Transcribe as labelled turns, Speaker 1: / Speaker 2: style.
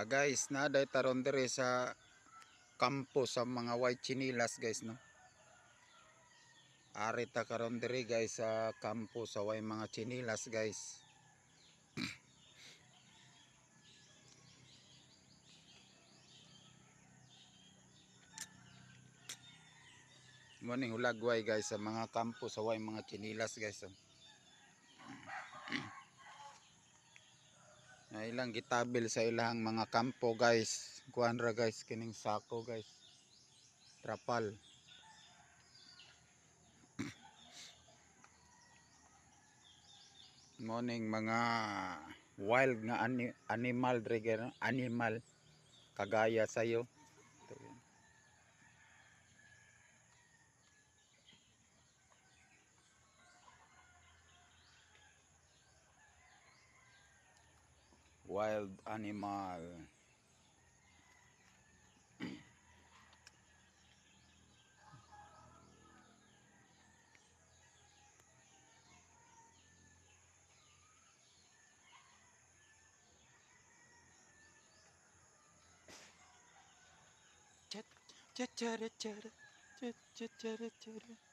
Speaker 1: Ah guys, naday taron dire sa kampo sa mga white chinilas guys no. Ari ta karon dire guys sa kampo sa way mga chinilas guys. Morning hulagway guys sa mga kampo sa way mga chinilas guys. Oh. Ilang gitabil sa ilang mga kampo guys. Kuan ra guys kining sako guys. Trapal. Morning mga wild nga ani- animal no? animal. Kagaya sayo wild animal Chat, chat, chat, chat, chat, chat, chat, chat.